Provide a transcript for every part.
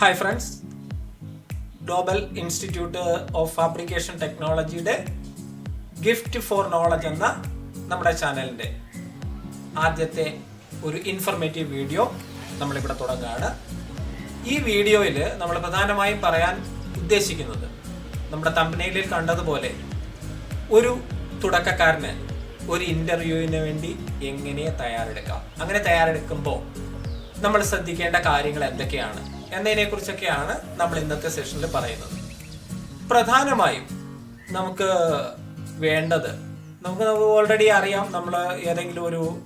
Hi friends global institute of fabrication ടെക്നോളജിയുടെ gift for knowledge എന്ന നമ്മുടെ ചാനലിന്റെ ആദ്യത്തെ ഒരു ഇൻഫർമേറ്റീവ് വീഡിയോ നമ്മളിവിടെ തുടങ്ങുകയാണ്. ഈ വീഡിയോയിൽ നമ്മൾ പ്രധാനമായും പറയാൻ ഉദ്ദേശിക്കുന്നത് നമ്മുടെ തമ്പനയിലിൽ കണ്ടതുപോലെ ഒരു തുടക്കക്കാരന് ഒരു ഇന്റർവ്യൂവിന് വേണ്ടി എങ്ങനെ തയ്യാറെടുക്കാം? അങ്ങനെ തയ്യാറെടുക്കുമ്പോൾ നമ്മൾ ശ്രദ്ധിക്കേണ്ട കാര്യങ്ങൾ എന്തൊക്കെയാണ്? എന്നതിനെ കുറിച്ചൊക്കെയാണ് നമ്മൾ ഇന്നത്തെ സെഷനിൽ പറയുന്നത്. പ്രധാനമായും നമുക്ക് വേണ്ടത് നമുക്ക് ഓൾറെഡി അറിയാം നമ്മൾ ഏതെങ്കിലും ഒരു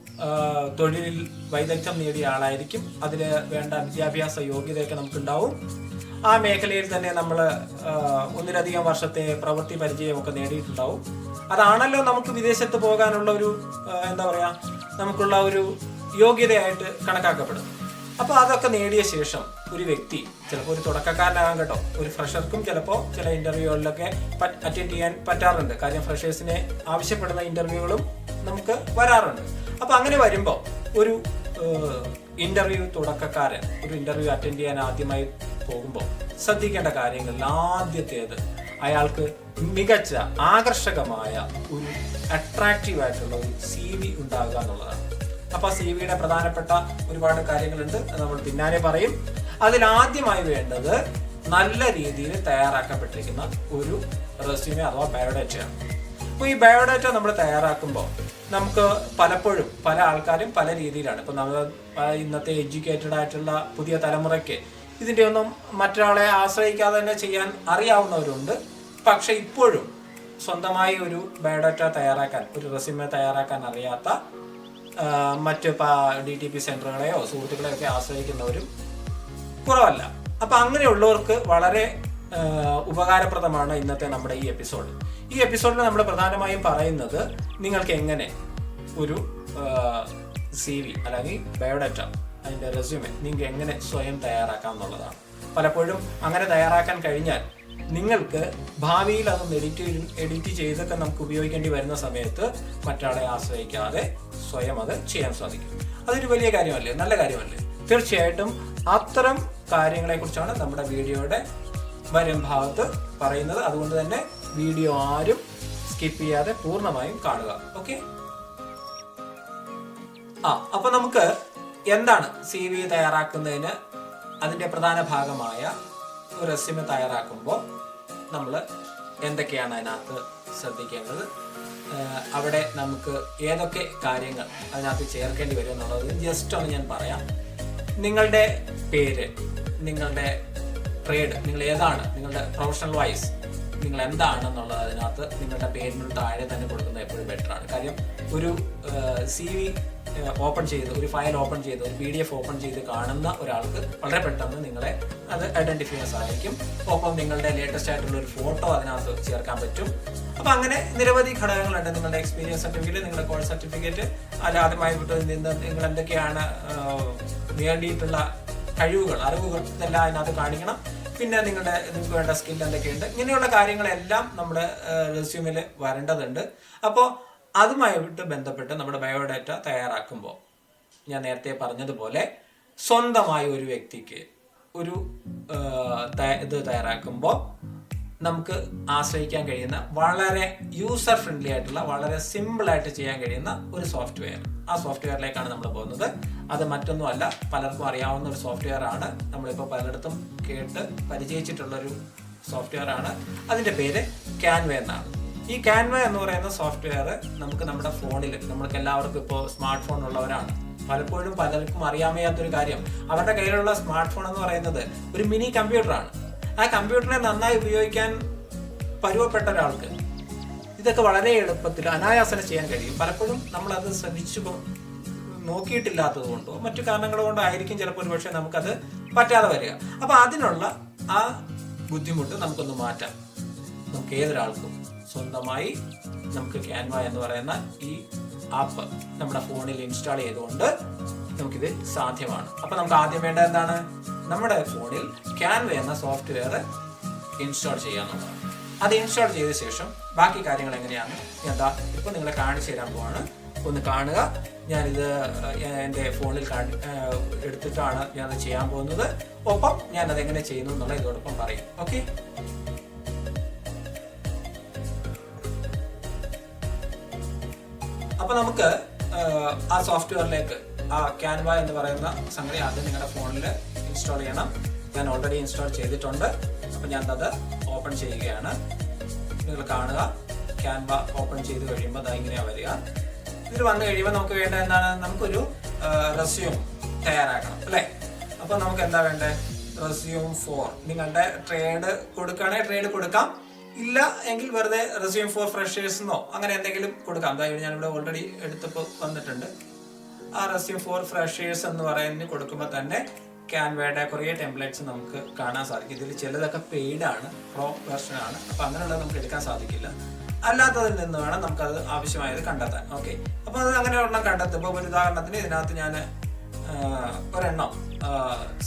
തൊഴിലിൽ വൈദഗ്ധ്യം നേടിയ ആളായിരിക്കും. അതിൽ വേണ്ട വിദ്യാഭ്യാസ യോഗ്യതയൊക്കെ നമുക്കുണ്ടാവും. ആ മേഖലയിൽ തന്നെ നമ്മൾ ഒന്നിലധികം വർഷത്തെ പ്രവൃത്തി പരിചയമൊക്കെ നേടിയിട്ടുണ്ടാവും. അതാണല്ലോ നമുക്ക് വിദേശത്ത് പോകാനുള്ള ഒരു എന്താ പറയുക നമുക്കുള്ള ഒരു യോഗ്യതയായിട്ട് കണക്കാക്കപ്പെടുന്നത്. അപ്പൊ അതൊക്കെ നേടിയ ശേഷം ഒരു വ്യക്തി ചിലപ്പോൾ ഒരു തുടക്കക്കാരനാകാം കേട്ടോ. ഒരു ഫ്രഷർക്കും ചിലപ്പോൾ ചില ഇന്റർവ്യൂകളിലൊക്കെ അറ്റൻഡ് ചെയ്യാൻ പറ്റാറുണ്ട്. കാര്യം ഫ്രഷേഴ്സിനെ ആവശ്യപ്പെടുന്ന ഇന്റർവ്യൂകളും നമുക്ക് വരാറുണ്ട്. അപ്പൊ അങ്ങനെ വരുമ്പോൾ ഒരു ഇന്റർവ്യൂ തുടക്കക്കാരൻ ഒരു ഇന്റർവ്യൂ അറ്റൻഡ് ചെയ്യാൻ ആദ്യമായി പോകുമ്പോൾ ശ്രദ്ധിക്കേണ്ട കാര്യങ്ങളിൽ ആദ്യത്തേത് അയാൾക്ക് മികച്ച ആകർഷകമായ ഒരു അട്രാക്റ്റീവ് ആയിട്ടുള്ള ഒരു സി വി ഉണ്ടാകുക എന്നുള്ളതാണ് അപ്പൊ സി വിയുടെ പ്രധാനപ്പെട്ട ഒരുപാട് കാര്യങ്ങളുണ്ട്. നമ്മൾ പിന്നാലെ പറയും. അതിൽ ആദ്യമായി വേണ്ടത് നല്ല രീതിയിൽ തയ്യാറാക്കപ്പെട്ടിരിക്കുന്ന ഒരു റെസ്യൂമെ അഥവാ ബയോഡേറ്റയാണ് അപ്പോൾ ഈ ബയോഡേറ്റ നമ്മൾ തയ്യാറാക്കുമ്പോൾ നമുക്ക് പലപ്പോഴും പല ആൾക്കാരും പല രീതിയിലാണ്. ഇപ്പൊ നമ്മൾ ഇന്നത്തെ എഡ്യൂക്കേറ്റഡ് ആയിട്ടുള്ള പുതിയ തലമുറയ്ക്ക് ഇതിന്റെ ഒന്നും മറ്റൊരാളെ ആശ്രയിക്കാതെ തന്നെ ചെയ്യാൻ അറിയാവുന്നവരുണ്ട്. പക്ഷെ ഇപ്പോഴും സ്വന്തമായി ഒരു ബയോഡാറ്റ തയ്യാറാക്കാൻ ഒരു റെസ്യൂമെ തയ്യാറാക്കാൻ അറിയാത്ത മറ്റ് ഡി ടി പി സെന്ററുകളെയോ സുഹൃത്തുക്കളെയോ ഒക്കെ ആശ്രയിക്കുന്നവരും കുറവല്ല. അപ്പൊ അങ്ങനെയുള്ളവർക്ക് വളരെ ഉപകാരപ്രദമാണ് ഇന്നത്തെ നമ്മുടെ ഈ എപ്പിസോഡ്. ഈ എപ്പിസോഡിൽ നമ്മൾ പ്രധാനമായും പറയുന്നത് നിങ്ങൾക്ക് എങ്ങനെ ഒരു സി വി അല്ലെങ്കിൽ ബയോഡാറ്റ അതിന്റെ റെസ്യൂമെ നിങ്ങൾക്ക് എങ്ങനെ സ്വയം തയ്യാറാക്കാം എന്നുള്ളതാണ്. പലപ്പോഴും അങ്ങനെ തയ്യാറാക്കാൻ കഴിഞ്ഞാൽ നിങ്ങൾക്ക് ഭാവിയിൽ അതൊന്ന് എഡിറ്റ് എഡിറ്റ് ചെയ്തൊക്കെ നമുക്ക് ഉപയോഗിക്കേണ്ടി വരുന്ന സമയത്ത് മറ്റാളെ ആശ്രയിക്കാതെ സ്വയം അത് ചെയ്യാൻ സാധിക്കും. അതൊരു വലിയ കാര്യമല്ലേ? നല്ല കാര്യമല്ലേ? തീർച്ചയായിട്ടും അത്തരം കാര്യങ്ങളെക്കുറിച്ചാണ് നമ്മുടെ വീഡിയോയുടെ വരും ഭാഗത്ത് പറയുന്നത്. അതുകൊണ്ട് തന്നെ വീഡിയോ ആരും സ്കിപ്പ് ചെയ്യാതെ പൂർണമായും കാണുക. ഓക്കെ ആ അപ്പൊ നമുക്ക് എന്താണ് സി വി തയ്യാറാക്കുന്നതിന് അതിന്റെ പ്രധാന ഭാഗമായ ഒരു റെസ്യൂമെ തയ്യാറാക്കുമ്പോൾ നമ്മൾ എന്തൊക്കെയാണ് അതിനകത്ത് ശ്രദ്ധിക്കേണ്ടത്? അവിടെ നമുക്ക് ഏതൊക്കെ കാര്യങ്ങൾ അതിനകത്ത് ചേർക്കേണ്ടി വരും എന്നുള്ളത് ജസ്റ്റ് ഒന്ന് ഞാൻ പറയാം. നിങ്ങളുടെ പേര് നിങ്ങളുടെ ട്രേഡ് നിങ്ങൾ ഏതാണ്? നിങ്ങളുടെ പ്രൊഫഷണൽ വൈസ് നിങ്ങൾ എന്താണെന്നുള്ളത് അതിനകത്ത് നിങ്ങളുടെ പേരിന് താഴെ തന്നെ കൊടുക്കുന്നത് എപ്പോഴും ബെറ്റർ ആണ്. കാര്യം ഒരു സി വി ഓപ്പൺ ചെയ്ത് ഒരു ഫയൽ ഓപ്പൺ ചെയ്ത് ഒരു പി ഡി എഫ് ഓപ്പൺ ചെയ്ത് കാണുന്ന ഒരാൾക്ക് വളരെ പെട്ടെന്ന് നിങ്ങളെ അത് ഐഡന്റിഫൈ ചെയ്യാൻ സാധിക്കും ഒപ്പം നിങ്ങളുടെ ലേറ്റസ്റ്റ് ആയിട്ടുള്ള ഒരു ഫോട്ടോ അതിനകത്ത് ചേർക്കാൻ പറ്റും. അപ്പൊ അങ്ങനെ നിരവധി ഘടകങ്ങളുണ്ട് നിങ്ങളുടെ എക്സ്പീരിയൻസ് സർട്ടിഫിക്കറ്റ് നിങ്ങളുടെ കോഴ്സ് സർട്ടിഫിക്കറ്റ് അല്ലാതുമായി ആദ്യമായി നിന്ന് നിങ്ങൾ എന്തൊക്കെയാണ് നേടിയിട്ടുള്ള കഴിവുകൾ അറിവുകൾ ഇതെല്ലാം അതിനകത്ത് കാണിക്കണം. പിന്നെ നിങ്ങളുടെ നിങ്ങൾക്ക് വേണ്ട സ്കിൽ എന്തൊക്കെയുണ്ട്? ഇങ്ങനെയുള്ള കാര്യങ്ങളെല്ലാം നമ്മുടെ റെസ്യൂമിൽ വരേണ്ടതുണ്ട്. അപ്പോൾ അതുമായിട്ട് ബന്ധപ്പെട്ട് നമ്മുടെ ബയോഡാറ്റ തയ്യാറാക്കുമ്പോൾ ഞാൻ നേരത്തെ പറഞ്ഞതുപോലെ സ്വന്തമായ ഒരു വ്യക്തിക്ക് ഒരു ഇത് തയ്യാറാക്കുമ്പോൾ നമുക്ക് ആശ്രയിക്കാൻ കഴിയുന്ന വളരെ യൂസർ ഫ്രണ്ട്ലി ആയിട്ടുള്ള വളരെ സിമ്പിളായിട്ട് ചെയ്യാൻ കഴിയുന്ന ഒരു സോഫ്റ്റ്വെയർ ആ സോഫ്റ്റ്വെയറിലേക്കാണ് നമ്മൾ പോകുന്നത്. അത് മറ്റൊന്നുമല്ല പലർക്കും അറിയാവുന്ന ഒരു സോഫ്റ്റ്വെയർ ആണ്. നമ്മളിപ്പോൾ പലയിടത്തും കേട്ട് പരിചയിച്ചിട്ടുള്ളൊരു സോഫ്റ്റ്വെയർ ആണ്. അതിന്റെ പേര് ക്യാൻവ എന്നാണ്. ഈ ക്യാൻവ എന്ന് പറയുന്ന സോഫ്റ്റ്വെയർ നമുക്ക് നമ്മുടെ ഫോണിൽ നമ്മൾക്ക് എല്ലാവർക്കും ഇപ്പോൾ സ്മാർട്ട് ഫോൺ ഉള്ളവരാണ്. പലപ്പോഴും പലർക്കും അറിയാൻ വയ്യാത്തൊരു കാര്യം. അവരുടെ കയ്യിലുള്ള സ്മാർട്ട് ഫോൺ എന്ന് പറയുന്നത് ഒരു മിനി കമ്പ്യൂട്ടറാണ് ആ കമ്പ്യൂട്ടറിനെ നന്നായി ഉപയോഗിക്കാൻ പരുവപ്പെട്ട ഒരാൾക്ക് ഇതൊക്കെ വളരെ എളുപ്പത്തിൽ അനായാസന ചെയ്യാൻ കഴിയും. പലപ്പോഴും നമ്മളത് പോ- നോക്കിയിട്ടില്ലാത്തത് കൊണ്ടോ മറ്റു കാരണങ്ങൾ കൊണ്ടോ ആയിരിക്കും ചിലപ്പോൾ ഒരു പക്ഷേ നമുക്കത് പറ്റാതെ വരിക. അപ്പോൾ അതിനുള്ള ആ ബുദ്ധിമുട്ട് നമുക്കൊന്ന് മാറ്റാം. നമുക്ക് ഏതൊരാൾക്കും സ്വന്തമായി നമുക്ക് ക്യാൻവ എന്ന് പറയുന്ന ഈ ആപ്പ് നമ്മുടെ ഫോണിൽ ഇൻസ്റ്റാൾ ചെയ്തുകൊണ്ട് നമുക്കിത് സാധ്യമാണ്. അപ്പൊ നമുക്ക് ആദ്യം വേണ്ട എന്താണ്? നമ്മുടെ ഫോണിൽ ക്യാൻവ എന്ന സോഫ്റ്റ്വെയർ ഇൻസ്റ്റാൾ ചെയ്യാന്നുള്ളതാണ് അത് ഇൻസ്റ്റാൾ ചെയ്ത ശേഷം ബാക്കി കാര്യങ്ങൾ എങ്ങനെയാണ്? ഞാൻ ദാ ഇപ്പൊ നിങ്ങളെ കാണിച്ചു തരാൻ പോവാണ്. ഒന്ന് കാണുക. ഞാനിത് എന്റെ ഫോണിൽ കാണി എടുത്തിട്ടാണ് ഞാനത് ചെയ്യാൻ പോകുന്നത്. ഒപ്പം ഞാനത് എങ്ങനെ ചെയ്യുന്നു എന്നുള്ള ഇതോടൊപ്പം പറയും. ഓക്കെ അപ്പൊ നമുക്ക് ആ സോഫ്റ്റ്വെയറിലേക്ക് ആ ക്യാൻവ എന്ന് പറയുന്ന സംഗതി ആദ്യം നിങ്ങളുടെ ഫോണിൽ ഇൻസ്റ്റാൾ ചെയ്യണം. ഞാൻ ഓൾറെഡി ഇൻസ്റ്റാൾ ചെയ്തിട്ടുണ്ട്. അപ്പൊ ഞാൻ അത് ഓപ്പൺ ചെയ്യുകയാണ്. നിങ്ങൾ കാണുക. ക്യാൻവ ഓപ്പൺ ചെയ്ത് കഴിയുമ്പോൾ അത് ഇങ്ങനെയാണ് വരിക. ഇതിൽ വന്നു കഴിയുമ്പോൾ നമുക്ക് വേണ്ട എന്താണ്? നമുക്കൊരു റെസ്യൂം തയ്യാറാക്കണം അല്ലേ? അപ്പൊ നമുക്ക് എന്താ വേണ്ടത് റെസ്യൂം ഫോർ നിങ്ങളുടെ ട്രേഡ് കൊടുക്കുകയാണെങ്കിൽ ട്രേഡ് കൊടുക്കാം. ഇല്ല എങ്കിൽ വെറുതെ റെസ്യൂം ഫോർ ഫ്രഷേഴ്സ് അങ്ങനെ എന്തെങ്കിലും കൊടുക്കാം. അതായത് ഞാനിവിടെ ഓൾറെഡി എടുത്തപ്പോൾ വന്നിട്ടുണ്ട്. ആ റെസ്യൂം ഫോർ ഫ്രഷേഴ്സ് എന്ന് പറയുന്നതിന് കൊടുക്കുമ്പോൾ തന്നെ ക്യാൻവയുടെ കുറേ ടെംപ്ലേറ്റ്സ് നമുക്ക് കാണാൻ സാധിക്കും. ഇതിൽ ചിലതൊക്കെ പെയ്ഡ് ആണ് പ്രോ വെർഷൻ ആണ്. അപ്പൊ അങ്ങനെയുള്ളത് നമുക്ക് എടുക്കാൻ സാധിക്കില്ല. അല്ലാത്തതിൽ നിന്ന് വേണം നമുക്കത് ആവശ്യമായത് കണ്ടെത്താൻ. ഓക്കെ അപ്പോൾ അത് അങ്ങനെ ഒരെണ്ണം കണ്ടെത്തുമ്പോൾ ഒരു ഉദാഹരണത്തിന് ഇതിനകത്ത് ഞാൻ ഒരെണ്ണം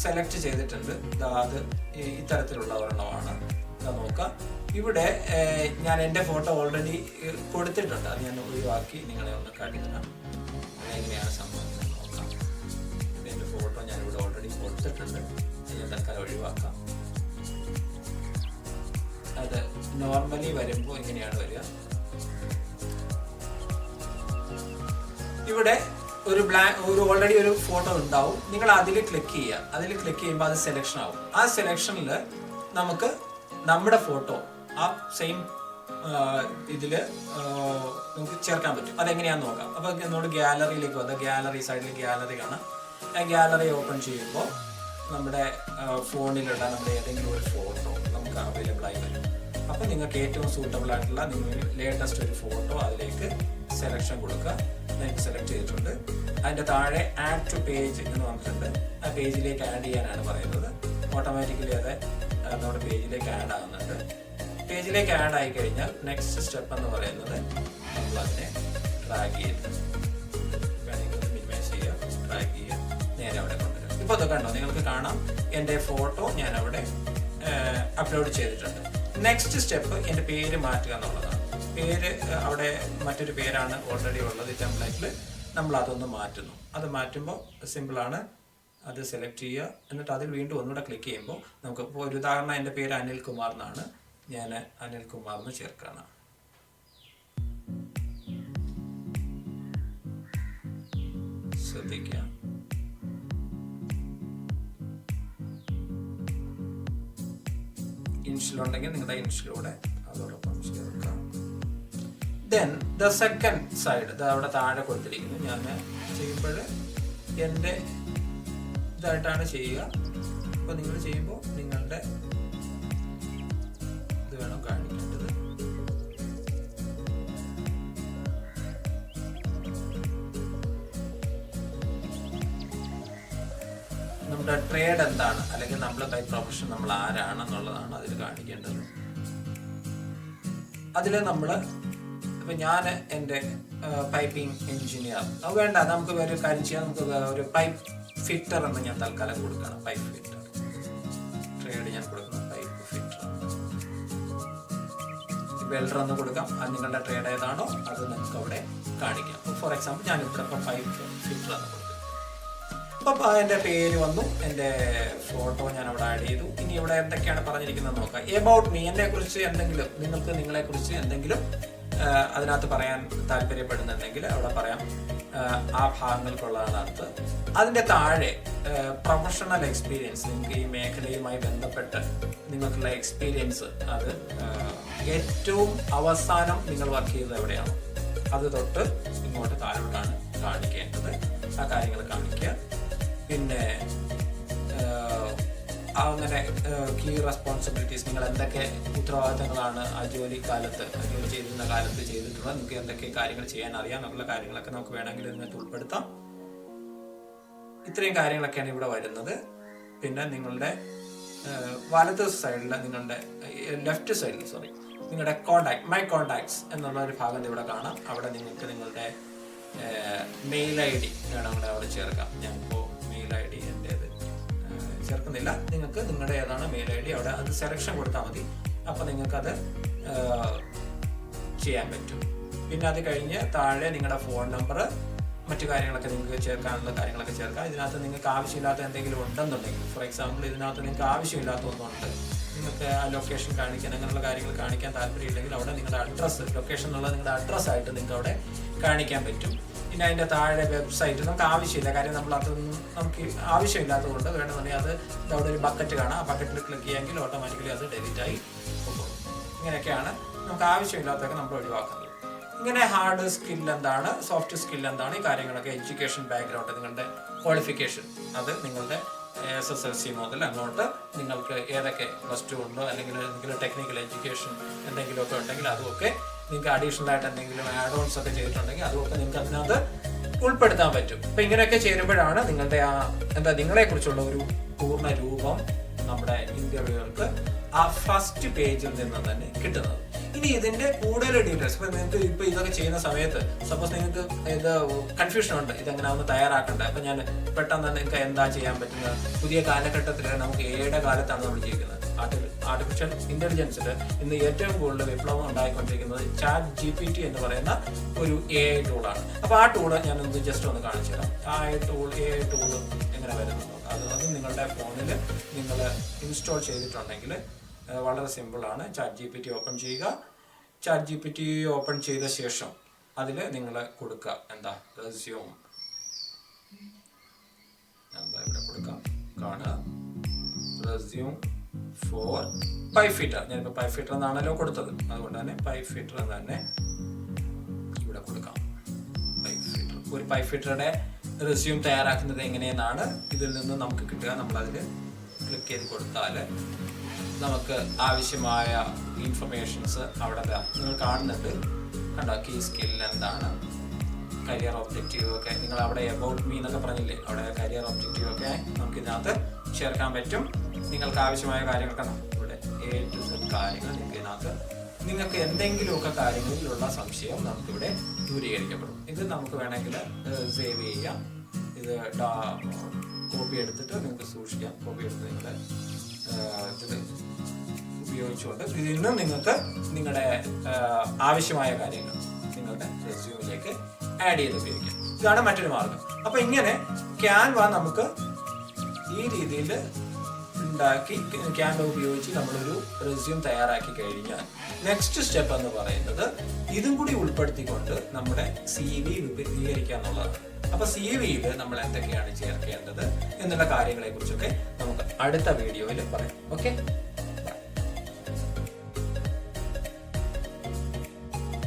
സെലക്ട് ചെയ്തിട്ടുണ്ട്. അത് ഇത്തരത്തിലുള്ള ഒരെണ്ണമാണ്. നോക്കാം. ഇവിടെ ഞാൻ എന്റെ ഫോട്ടോ ഓൾറെഡി കൊടുത്തിട്ടുണ്ട്. അത് ഞാൻ ഒഴിവാക്കി നിങ്ങളെ ഒന്ന് കാട്ടിത്തരാം എങ്ങനെയാണ് സംഭവം നോക്കാം. എന്റെ ഫോട്ടോ ഞാൻ ഇവിടെ ഓൾറെഡി കൊടുത്തിട്ടുണ്ട്. ഞാൻ തൽക്കാലം ഒഴിവാക്കാം. അത് നോർമലി വരുമ്പോൾ ഇങ്ങനെയാണ് വരിക. ഇവിടെ ഒരു ബ്ലാങ്ക് ഒരു ഓൾറെഡി ഒരു ഫോട്ടോ ഉണ്ടാവും. നിങ്ങൾ അതിൽ ക്ലിക്ക് ചെയ്യുക. അതിൽ ക്ലിക്ക് ചെയ്യുമ്പോൾ അത് സെലക്ഷൻ ആവും. ആ സെലക്ഷനിൽ നമുക്ക് നമ്മുടെ ഫോട്ടോ ആ സെയിം ഇതിൽ നമുക്ക് ചേർക്കാൻ പറ്റും. അതെങ്ങനെയാണെന്ന് നോക്കാം. അപ്പോൾ നമ്മൾ ഗാലറിയിലേക്ക് വന്നാൽ ഗ്യാലറി സൈഡിൽ ഗ്യാലറി കാണാം. ആ ഗ്യാലറി ഓപ്പൺ ചെയ്യുമ്പോൾ നമ്മുടെ ഫോണിലുള്ള നമ്മുടെ ഏതെങ്കിലും ഒരു ഫോട്ടോ നമുക്ക് അവൈലബിൾ ആയി വരും. അപ്പോൾ നിങ്ങൾക്ക് ഏറ്റവും സൂട്ടബിൾ ആയിട്ടുള്ള നിങ്ങൾ ലേറ്റസ്റ്റ് ഒരു ഫോട്ടോ അതിലേക്ക് സെലക്ഷൻ കൊടുക്കുക. ഞാൻ സെലക്ട് ചെയ്തിട്ടുണ്ട്. അതിന്റെ താഴെ ആഡ് ടു പേജ് എന്ന് പറഞ്ഞിട്ടുണ്ട്. ആ പേജിലേക്ക് ആഡ് ചെയ്യാനാണ് പറയുന്നത്. ഓട്ടോമാറ്റിക്കലി അത് നമ്മുടെ പേജിലേക്ക് ആഡ് ആകുന്നുണ്ട് പേജിലേക്ക് ആഡ് ആയി കഴിഞ്ഞാൽ നെക്സ്റ്റ് സ്റ്റെപ്പ് എന്ന് പറയുന്നത് നമ്മൾ അതിനെ ട്രാക്ക് ചെയ്ത് വേണമെങ്കിൽ മിനിമൈസ് ചെയ്യുക അവിടെ കൊണ്ടുവരും. അത് കണ്ടോ? നിങ്ങൾക്ക് കാണാം. എന്റെ ഫോട്ടോ ഞാൻ അവിടെ അപ്ലോഡ് ചെയ്തിട്ടുണ്ട്. നെക്സ്റ്റ് സ്റ്റെപ്പ് എന്റെ പേര് മാറ്റുക എന്നുള്ളതാണ്. പേര് അവിടെ മറ്റൊരു പേരാണ് ഓൾറെഡി ഉള്ളത് ഈ ടെംപ്ലേറ്റിൽ നമ്മൾ അതൊന്ന് മാറ്റുന്നു. അത് മാറ്റുമ്പോൾ സിമ്പിളാണ് അത് സെലക്ട് ചെയ്യുക. എന്നിട്ട് അതിൽ വീണ്ടും ഒന്നുകൂടെ ക്ലിക്ക് ചെയ്യുമ്പോൾ നമുക്ക് ഇപ്പോൾ ഒരു ഉദാഹരണം എന്റെ പേര് അനിൽ കുമാർ എന്നാണ്. ഞാൻ അനിൽ കുമാർ എന്ന് ചേർക്കുകയാണ് ശ്രദ്ധിക്കുക. ഇൻഷ്യൽ ഉണ്ടെങ്കിൽ നിങ്ങളുടെ ഇൻഷിലൂടെ അതോടൊപ്പം ചേർക്കാം ദെൻ ദ സെക്കൻഡ് സൈഡ് അവിടെ താഴെ കൊടുത്തിരിക്കുന്നു. ഞാൻ ചെയ്യുമ്പോൾ എന്റെ ഇതായിട്ടാണ് ചെയ്യുക. അപ്പോൾ നിങ്ങൾ ചെയ്യുമ്പോൾ നിങ്ങളുടെ ഇത് വേണം കാണിക്കേണ്ടത്. നമ്മുടെ ട്രേഡ് എന്താണ്? അല്ലെങ്കിൽ നമ്മൾ ബൈ പ്രൊഫഷൻ നമ്മൾ ആരാണെന്നുള്ളതാണ് അതിൽ കാണിക്കേണ്ടത്. അതിൽ നമ്മൾ ഇപ്പം ഞാൻ എന്റെ പൈപ്പിംഗ് എഞ്ചിനീയർ അത് വേണ്ട നമുക്ക് വേറെ കാര്യം ചെയ്യാം. നമുക്ക് ഒരു പൈപ്പ് ഫിറ്റർ എന്ന് ഞാൻ തൽക്കാലം കൊടുക്കണം. പൈപ്പ് ഫിറ്റർ ട്രേഡ് ഞാൻ കൊടുക്കണം. പൈപ്പ് ഫിറ്റർ വെൽഡർ എന്ന് കൊടുക്കാം. അത് നിങ്ങളുടെ ട്രേഡ് ഏതാണോ അത് നിങ്ങൾക്ക് അവിടെ കാണിക്കാം. ഫോർ എക്സാമ്പിൾ ഞാൻ ഇവിടെ പൈപ്പ് ഫിറ്റർ എന്ന് കൊടുക്കും അപ്പം എന്റെ പേര് വന്നു. എന്റെ ഫോട്ടോ ഞാൻ അവിടെ ആഡ് ചെയ്തു. ഇനി ഇവിടെ എന്തൊക്കെയാണ് പറഞ്ഞിരിക്കുന്നത് നോക്കാം. എബൌട്ട് മീ എന്നെ കുറിച്ച് എന്തെങ്കിലും നിങ്ങൾക്ക് നിങ്ങളെ കുറിച്ച് എന്തെങ്കിലും അതിനകത്ത് പറയാൻ താല്പര്യപ്പെടുന്നുണ്ടെങ്കിൽ അവിടെ പറയാം. ആ, ഭാഗങ്ങൾക്കുള്ളതാണ് അർത്ഥം അതിന്റെ താഴെ പ്രൊഫഷണൽ എക്സ്പീരിയൻസ് നിങ്ങൾക്ക് ഈ മേഖലയുമായി ബന്ധപ്പെട്ട് നിങ്ങൾക്കുള്ള എക്സ്പീരിയൻസ് അത് ഏറ്റവും അവസാനം നിങ്ങൾ വർക്ക് ചെയ്തത് എവിടെയാണ്? അത് തൊട്ട് ഇങ്ങോട്ട് താഴോട്ടാണ് കാണിക്കേണ്ടത്. ആ കാര്യങ്ങൾ കാണിക്കുക. പിന്നെ അങ്ങനെ കീ റെസ്പോൺസിബിലിറ്റീസ് നിങ്ങൾ എന്തൊക്കെ ഉത്തരവാദിത്തങ്ങളാണ് ആ ജോലി കാലത്ത് ജോലി ചെയ്തിരുന്ന കാലത്ത് ചെയ്തിട്ടുള്ളത് നിങ്ങൾക്ക് എന്തൊക്കെ കാര്യങ്ങൾ ചെയ്യാൻ അറിയാം എന്നുള്ള കാര്യങ്ങളൊക്കെ നമുക്ക് വേണമെങ്കിൽ ഇതിനകത്ത് ഉൾപ്പെടുത്താം. ഇത്രയും കാര്യങ്ങളൊക്കെയാണ് ഇവിടെ വരുന്നത്. പിന്നെ നിങ്ങളുടെ വലത് സൈഡിൽ നിങ്ങളുടെ ലെഫ്റ്റ് സൈഡിൽ സോറി നിങ്ങളുടെ കോണ്ടാക്ട് മൈ കോണ്ടാക്ട്സ് എന്നുള്ള ഒരു ഭാഗം ഇവിടെ കാണാം. അവിടെ നിങ്ങൾക്ക് നിങ്ങളുടെ മെയിൽ ഐ ഡി വേണമെങ്കിൽ അവിടെ ചേർക്കാം. ഞാനിപ്പോൾ മെയിൽ ഐ ഡി എന്റേത് ചേർക്കുന്നില്ല നിങ്ങൾക്ക് നിങ്ങളുടെ ഏതാണ് മെയിൽ ഐ ഡി അവിടെ അത് സെലക്ഷൻ കൊടുത്താൽ മതി. അപ്പോൾ നിങ്ങൾക്കത് ചെയ്യാൻ പറ്റും. പിന്നെ അത് കഴിഞ്ഞ് താഴെ നിങ്ങളുടെ ഫോൺ നമ്പർ മറ്റു കാര്യങ്ങളൊക്കെ നിങ്ങൾക്ക് ചേർക്കാനുള്ള കാര്യങ്ങളൊക്കെ ചേർക്കാം. ഇതിനകത്ത് നിങ്ങൾക്ക് ആവശ്യമില്ലാത്ത എന്തെങ്കിലും ഉണ്ടെന്നുണ്ടെങ്കിൽ ഫോർ എക്സാമ്പിൾ ഇതിനകത്ത് നിങ്ങൾക്ക് ആവശ്യമില്ലാത്ത ഒന്നുണ്ട്. നിങ്ങൾക്ക് ആ ലൊക്കേഷൻ കാണിക്കാൻ അങ്ങനെയുള്ള കാര്യങ്ങൾ കാണിക്കാൻ താല്പര്യമില്ലെങ്കിൽ അവിടെ നിങ്ങളുടെ അഡ്രസ്സ് ലൊക്കേഷൻ എന്നുള്ള നിങ്ങളുടെ അഡ്രസ്സായിട്ട് നിങ്ങൾക്ക് അവിടെ കാണിക്കാൻ പറ്റും. പിന്നെ അതിന്റെ താഴെ വെബ്സൈറ്റ് നമുക്ക് ആവശ്യമില്ല. കാര്യം നമ്മൾ അതൊന്നും നമുക്ക് ആവശ്യമില്ലാത്തതുകൊണ്ട് വേണമെന്നുണ്ടെങ്കിൽ അത് അവിടെ ഒരു ബക്കറ്റ് കാണാം. ആ ബക്കറ്റിൽ ക്ലിക്ക് ചെയ്യാമെങ്കിൽ ഓട്ടോമാറ്റിക്കലി അത് ഡെലിറ്റായി പോകും. ഇങ്ങനെയൊക്കെയാണ് നമുക്ക് ആവശ്യമില്ലാത്തതൊക്കെ നമ്മൾ ഒഴിവാക്കുന്നത്. ഇങ്ങനെ ഹാർഡ് സ്കിൽ എന്താണ് സോഫ്റ്റ് സ്കിൽ എന്താണ് ഈ കാര്യങ്ങളൊക്കെ എഡ്യൂക്കേഷൻ ബാക്ക്ഗ്രൗണ്ട് നിങ്ങളുടെ ക്വാളിഫിക്കേഷൻ അത് നിങ്ങളുടെ എസ് എസ് എൽ സി മുതൽ അങ്ങോട്ട് നിങ്ങൾക്ക് ഏതൊക്കെ പ്ലസ് ടു ഉണ്ടോ അല്ലെങ്കിൽ എന്തെങ്കിലും ടെക്നിക്കൽ എഡ്യൂക്കേഷൻ എന്തെങ്കിലുമൊക്കെ ഉണ്ടെങ്കിൽ അതുമൊക്കെ നിങ്ങൾക്ക് അഡീഷണൽ ആയിട്ട് എന്തെങ്കിലും ആഡ് ഓൺസ് ഒക്കെ ചെയ്തിട്ടുണ്ടെങ്കിൽ അതുമൊക്കെ നിങ്ങൾക്ക് അതിനകത്ത് ഉൾപ്പെടുത്താൻ പറ്റും. അപ്പൊ ഇങ്ങനെയൊക്കെ ചേരുമ്പോഴാണ് നിങ്ങളുടെ ആ എന്താ നിങ്ങളെ കുറിച്ചുള്ള ഒരു പൂർണ രൂപം നമ്മുടെ ഇന്റർവ്യൂകൾക്ക് ആ ഫസ്റ്റ് പേജിൽ നിന്ന് തന്നെ കിട്ടുന്നത്. ഇനി ഇതിന്റെ കൂടുതൽ ഡീറ്റെയിൽസ് ഇപ്പൊ നിങ്ങൾക്ക് ഇപ്പൊ ഇതൊക്കെ ചെയ്യുന്ന സമയത്ത് സപ്പോസ് നിങ്ങൾക്ക് ഇത് കൺഫ്യൂഷൻ ഉണ്ട് ഇതെങ്ങനെ ഒന്ന് തയ്യാറാക്കണ്ട? അപ്പൊ ഞാൻ പെട്ടെന്ന് നിങ്ങൾക്ക് എന്താ ചെയ്യാൻ പറ്റുന്നത്? പുതിയ കാലഘട്ടത്തിൽ നമുക്ക് ഏഴ് കാലത്താണ് നമ്മൾ ജീവിക്കുന്നത്? ആർട്ടിഫിഷ്യൽ ഇന്റലിജൻസിൽ ഇന്ന് ഏറ്റവും കൂടുതൽ വിപ്ലവം ഉണ്ടായിക്കൊണ്ടിരിക്കുന്നത് ചാറ്റ് ജി പി ടി എന്ന് പറയുന്ന ഒരു എ ഐ ടൂളാണ് അപ്പോൾ ആ ടൂൾ ഞാൻ ഒന്ന് ജസ്റ്റ് ഒന്ന് കാണിച്ചു തരാം. ആ ടൂൾ എ ഐ ടൂൾ എങ്ങനെ വരുന്നു അത് അത് നിങ്ങളുടെ ഫോണിൽ നിങ്ങൾ ഇൻസ്റ്റാൾ ചെയ്തിട്ടുണ്ടെങ്കിൽ വളരെ സിമ്പിളാണ് chat G P T open ചെയ്യുക. Chat G P T open ചെയ്ത ശേഷം അതിൽ നിങ്ങൾ കൊടുക്കുക. എന്താ? റെസ്യൂം എന്താ ഇവിടെ കൊടുക്കാം കാണുക. റെസ്യൂം ഫോർ പൈ ഫീറ്റർ ഞാനിപ്പോൾ പൈ ഫീറ്റർ എന്നാണല്ലോ കൊടുത്തത്. അതുകൊണ്ട് തന്നെ പൈ ഫീറ്റർ എന്ന് തന്നെ ഇവിടെ കൊടുക്കാം. പൈ ഫീറ്റർ ഒരു പൈ ഫീറ്ററുടെ റെസ്യൂം തയ്യാറാക്കുന്നത് എങ്ങനെയെന്നാണ് ഇതിൽ നിന്ന് നമുക്ക് കിട്ടുക. നമ്മളതിൽ ക്ലിക്ക് ചെയ്ത് കൊടുത്താൽ നമുക്ക് ആവശ്യമായ ഇൻഫർമേഷൻസ് അവിടെ നിങ്ങൾ കാണുന്നുണ്ട്. കണ്ടോ? കീ സ്കിൽ എന്താണ്? കരിയർ ഒബ്ജക്റ്റീവ് ഒക്കെ. നിങ്ങൾ അവിടെ എബൌട്ട് മീ എന്നൊക്കെ പറഞ്ഞില്ലേ? അവിടെ കരിയർ ഒബ്ജക്റ്റീവ് ഒക്കെ നമുക്ക് ഇതിനകത്ത് ചേർക്കാൻ പറ്റും. നിങ്ങൾക്ക് ആവശ്യമായ കാര്യങ്ങളൊക്കെ ന- ഇവിടെ എ കാര്യങ്ങൾ നിങ്ങൾക്ക് ഇതിനകത്ത് നിങ്ങൾക്ക് എന്തെങ്കിലുമൊക്കെ കാര്യങ്ങളിലുള്ള സംശയം നമുക്കിവിടെ ദൂരീകരിക്കപ്പെടും. ഇത് നമുക്ക് വേണമെങ്കിൽ സേവ് ചെയ്യാം. ഇത് കോപ്പി എടുത്തിട്ട് നിങ്ങൾക്ക് സൂക്ഷിക്കാം. കോപ്പി എടുത്ത് നിങ്ങൾ ഉപയോഗിച്ചുകൊണ്ട് ഇതിൽ നിന്ന് നിങ്ങൾക്ക് നിങ്ങളുടെ ആവശ്യമായ കാര്യങ്ങൾ നിങ്ങളുടെ റെസ്യൂമിലേക്ക് ആഡ് ചെയ്ത് ഉപയോഗിക്കാം. ഇതാണ് മറ്റൊരു മാർഗം. അപ്പൊ ഇങ്ങനെ ക്യാൻവ നമുക്ക് ഈ രീതിയിൽ ഉണ്ടാക്കി ക്യാൻവ ഉപയോഗിച്ച് നമ്മളൊരു റെസ്യൂം തയ്യാറാക്കി കഴിഞ്ഞാൽ നെക്സ്റ്റ് സ്റ്റെപ്പ് എന്ന് പറയുന്നത് ഇതും കൂടി ഉൾപ്പെടുത്തിക്കൊണ്ട് നമ്മുടെ സി വി വിപുലീകരിക്കുക എന്നുള്ളതാണ് അപ്പൊ സി വിയിൽ നമ്മൾ എന്തൊക്കെയാണ് ചേർക്കേണ്ടത് എന്നുള്ള കാര്യങ്ങളെ കുറിച്ചൊക്കെ നമുക്ക് അടുത്ത വീഡിയോയിൽ പറയാം. ഓക്കെ